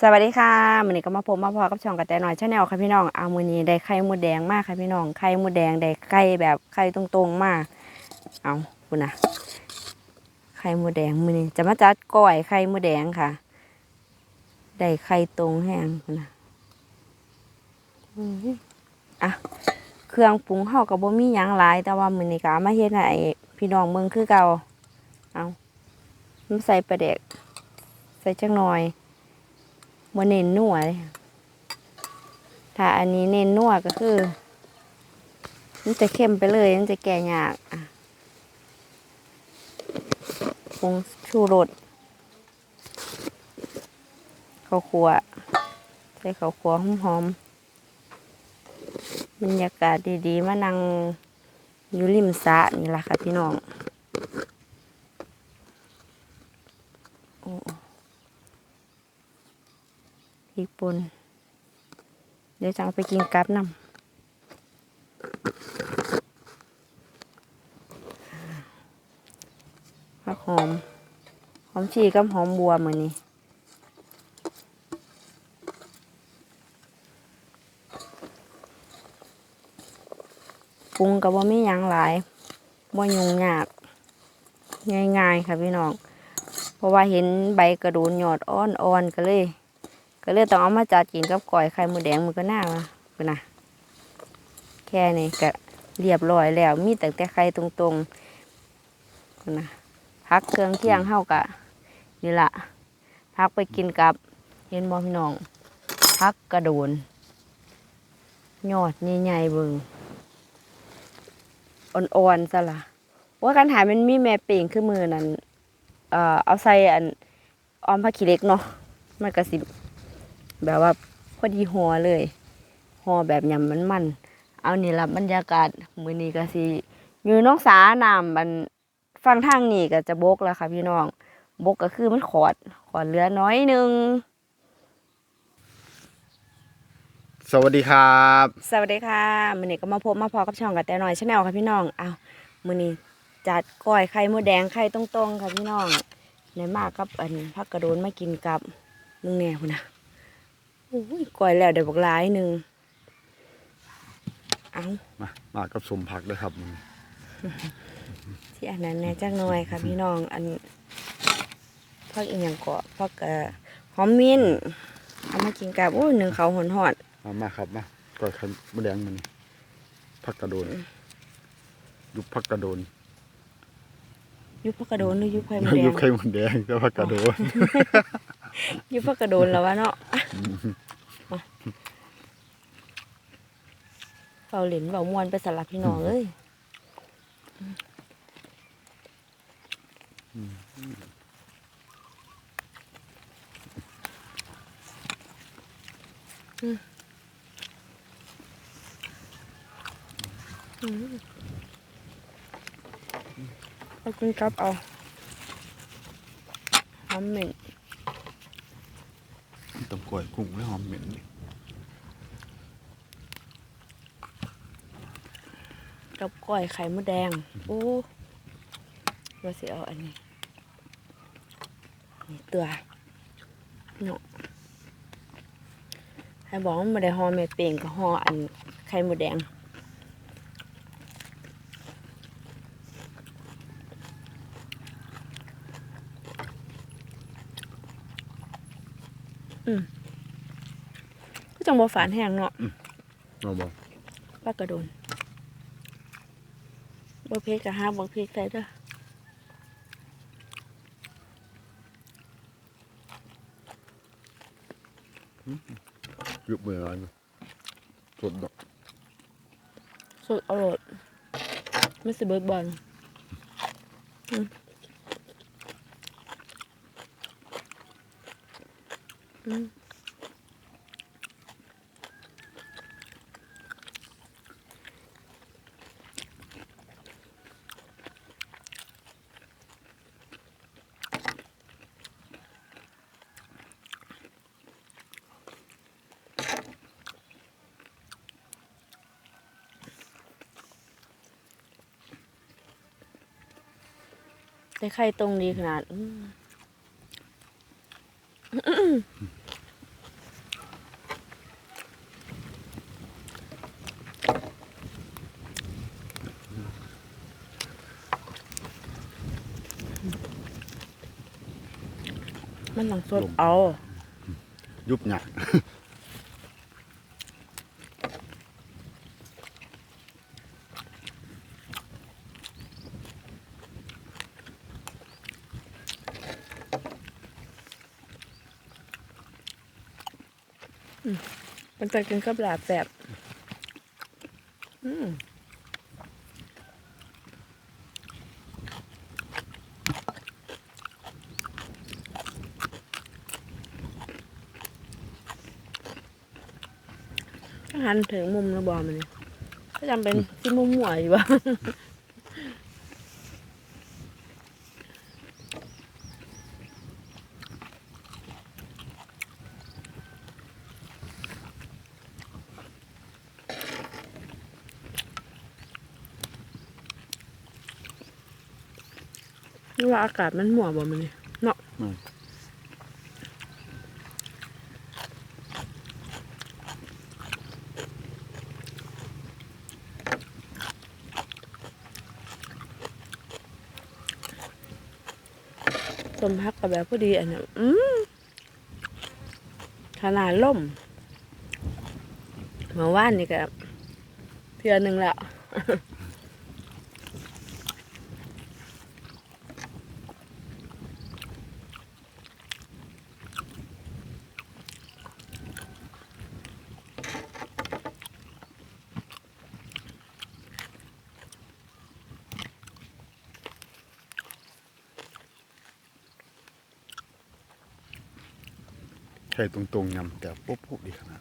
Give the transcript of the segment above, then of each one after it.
สวัสดีค่ะมื้อนี้ก็มาพบมาพอกับช่องกระแตหน่อยชาแนลค่ะพี่น้องเอามือนี้ได้ไข่มดแดงมากค่ะพี่น้องไข่มดแดงได้ไข่แบบไข่ตรงๆมากเอาคุณนะไข่มดแดงมือนี้จะมาจัดก้อยไข่มดแดงค่ะได้ไข่ตรงแห้งคุณนะอืมอะเครื่องปรุงเฮาก็บ่มียังหลาย แต่ว่ามือนี้ก็มาเฮ็ดให้พี่น้องเมืองคือเก่าเอามันใส่ปลาแดกใส่จักหน่อย บ่เน้นนัวเลยถ้าอันนี้เน้นนัวก็คือ มันจะเข้มไปเลย มันจะแก่ยากอะผงชูรสข้าวคั่วใส่ข้าวคั่วหอมๆบรรยากาศดีๆ มานั่งอยู่ริมสระนี่แหละค่ะพี่น้องโอ้ พริกป่นเดี๋ยวจะเอาไปกินกับน้ำผักหอม หอมชีกับหอมบัวเหมือนนี้ปรุงกับว่าไม่ยังหลายบ่ยุ่งยาก ง่ายๆค่ะพี่น้อง เพราะว่าเห็นใบกระโดูนหยอดอ่อนๆก็เลย ก็เลยต้องเอามาจัดกินกับก่อยไข่หมูแดงมันก็น่ามาเพื่นนะแค่นี้ก็เรียบร้อยแล้ว มีแต่แต่ไข่ตรงๆพุ่นนะพักเครื่องเที่ยงเฮากะนี่ละพักไปกินกับเห็นบ่พี่น้องพักกระโดนยอดใหญ่ๆเบิงอ่อนๆซะละว่าการหายมันมีแม่เป่งขึ้นมือนั่นเอ่อเอาใส่อันออมผักขี้เล็กเนาะมันก็สิ แบบว่าพอดีหัวเลยหัวแบบยำมันมันๆเอานี่ละบรรยากาศมือนี้ก็สิอยู่น้องสาน้ำมันฟังทางนี่ก็จะบกแล้วค่ะพี่น้อง บกก็คือมันขอด ขอดเหลือน้อยหนึง สวัสดีครับ สวัสดีค่ะมือนี้ก็มาพบมาพอกับช่องกับแต่น้อยชาแนลค่ะพี่น้องอ้าวมือนี้จัดก้อยไข่มดแดงไข่ตรงๆค่ะพี่น้องในมากกับอันพักกระโดนมากินกับมึงแน่พุ่นนะโอ้ยก้อยแล้วเดี๋ยวบอกหลายหนึ่งเอามามากับสมผักด้วยครับที่อันนั้นแหน่จักหน่อยค่ะพี่น้องอันพักอีกอย่างเกาะพักเอ่อหอมมิ้นเอามากินกับโอ้ยหนึ่งเขาหอนหอดมามาครับมาก่อยไข่มดแดงมันผักกระโดนยุบผักกระโดนยุบพักกระโดนหรือยุบไข่มดแดยุงบไข่มดแดงก็ผักกระโดน ยุบพักกระโดนแล้ววะเนาะเฝ้าเหลินเฝ้ามวนไปสลับพี่น้องเอ้ยเอากินกับเอาหอมเหม็นต้มกล้ วยกุ้งไม่หอมเหม็นกับก้อยไข่มดแดงโอ้ว่าสิเอาอันนี้ นี่ตัวเนาะให้บอกว่าไม่ได้ห่อแม่เป่งก็ห่ออันไข่มดแดง อืมก็ จังบ่ฝานแห้งเนาะเราบอกปลากระโดนบ่เพกกะห้าบ่เพกใส่เด้อยุบมืออะไรมั้ยสดดอกสุดอร่อยไม่สิเบิดบอลอืม ได้ไข่ตรงดีขนาดมันหลังสดเอา ยุบหนัก มันจะกินกับลาบแบบอืมถ้าหันถึงมุมระบอมันนี่ก็จำเป็นที่มุมหัวอยู่บ้าง ว่าอากาศมันหมัวบ่มันนี่เนาะอืมสมพักกับแบบพอดีอันนี้อืมขนาดล่มเมื่อวานนี่ก็เทือหนึ่งแล้ว ใช่ตรงๆยำแต่ปุ๊บปุ๊บดีขนาด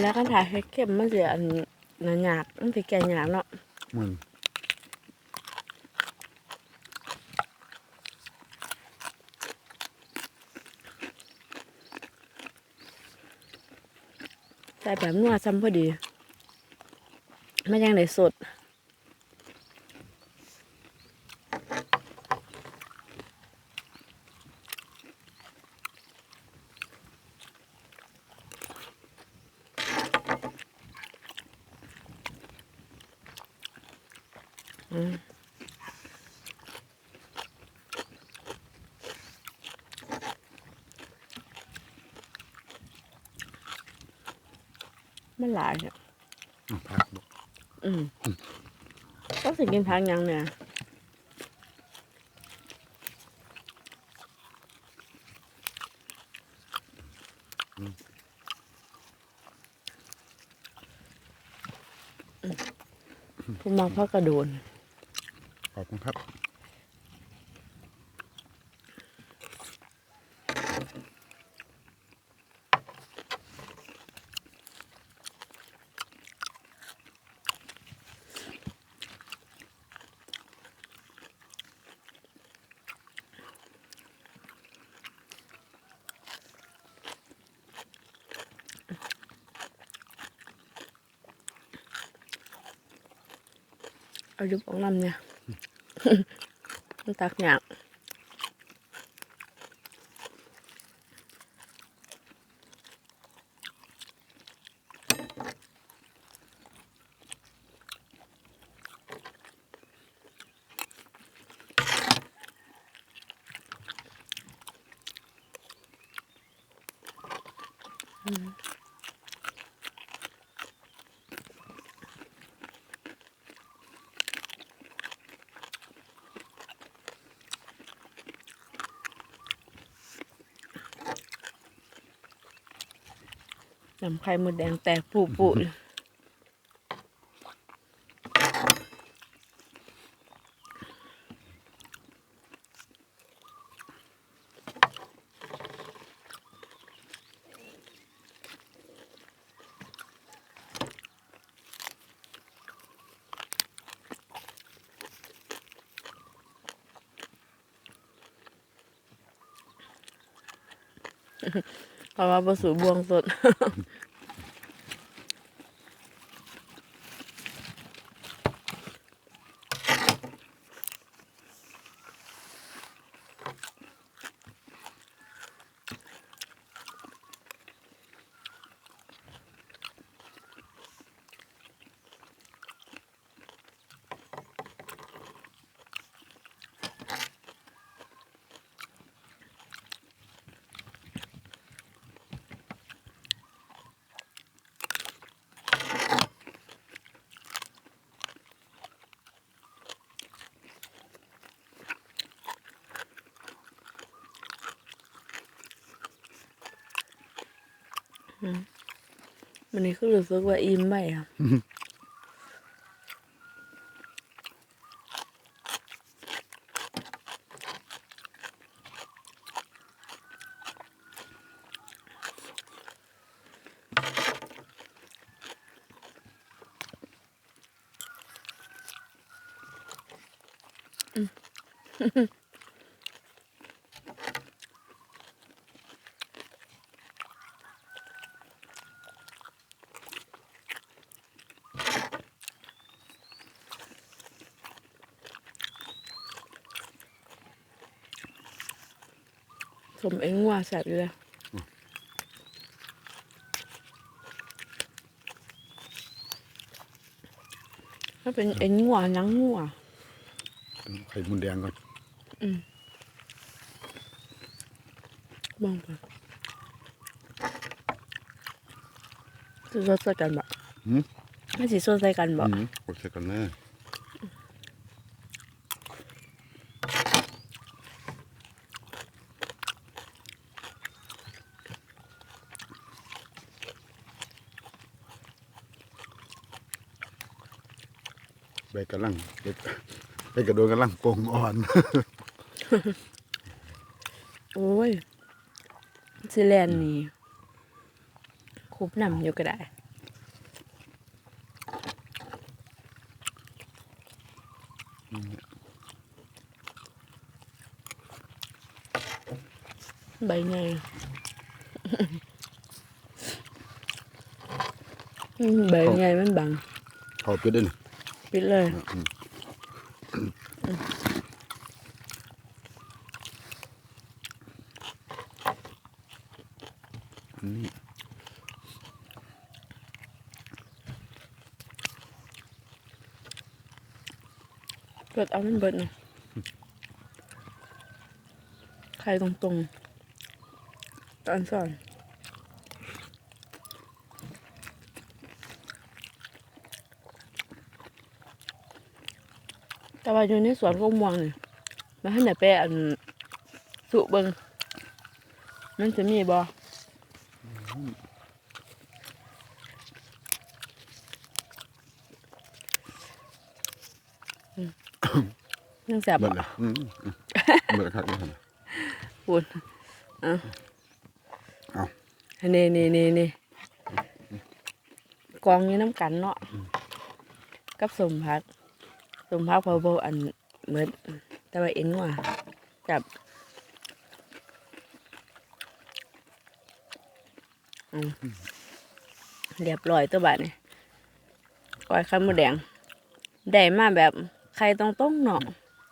แล้วก็ถ่ายให้เข้มมันเสียอันหยาบๆมันสิแก่หยาบเนาะมึง ส่แบบนัวซ้ำพอดีไมันยังได้สดอืม มันหลายเนี่ยอะพักบอกอืมก็สิกินพักยังเนี่ยผมมาพักกระโดนขอบคุณครับ อายุบของลำเนี่ยมันตักหยาก น้ำไข่มดแดงแตกปูปูเลย เพราะว่าประสูบวงสด วันนี้คือรู้สึกว่าอิ่มไปอะ สมเองว่าแสบอยู่เลยถ้าเป็นเอ็นงัวหนังงัวไข่มดแดงก่อนมองไปจะสดใส่กันบ่หืมไม่สิสดใส่กันบ่อืมกดใส่กันเล ยใบกระลังใบใบกระโดนกระลังโกงอ่อน โอ้ยสิแลนนี่คุบนำอยู่ก็ได้ ใบไงอืมใบไงมันบัง เขาไปได้เลย ปิดเลยนี่เปิดเอามันเบิดหน่อยใครตรงๆตอนสอน แต่ว่าอยู่ในสวนก็ม่วงนี่แล้วให้ไหนไปอันสุเบิงมันจะมีบ่อืมยังแสบเบิบ่ดเลยอืมอืมเบิดครับนี่ครับพูดเอาเอา นี่นี่นี่นี่กองอยู่น้ำกันเนาะกับสมพัก สมพักพอโบอันเหมือนแต่ว่าเอ็นว่ะจับอืมเรียบร้อยตัวบัดนี่ก้อยไข่มดแดงได้มาแบบไข่ตรงๆเนาะ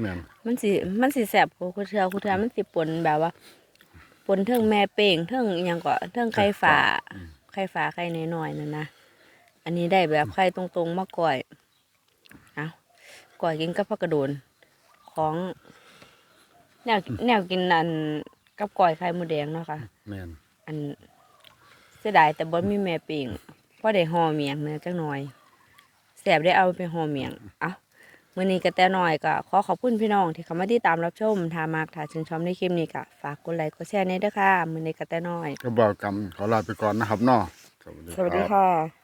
แม่นมันสิมันสิแสบกูคูเทือคูเทือมันสิปนแบบว่าปนเทิงแม่เป่งเทิงอหยังก็เทิงไข่ฝาไข่ฝาไข่น้อยๆนั่นนะอันนี้ได้แบบไข่ตรงๆมาก่อยเอา ก่อยกินกับผักกระโดน ของ แนวแนวกินอันกับก่อยไข่มดแดงเนาะค่ะ แม่นอันเสียดายแต่บ่มีแม่เป่งเพราะได้ห่อเมียงเนื้อจักหน่อยแสบได้เอาไปห่อเมียง เอ้ามื้อนี้ก็แต่น้อยก็ขอขอบคุณพี่น้องที่เข้ามาติดตามรับชมถ้ามากถ้าชื่นชอบในคลิปนี้ก็ฝากกดไลค์กดแชร์ในเด้อค่ะมื้อนี้ก็แต่น้อย ก็บอกกรรมขอลาไปก่อนนะครับเนาะสวัสดีค่ะ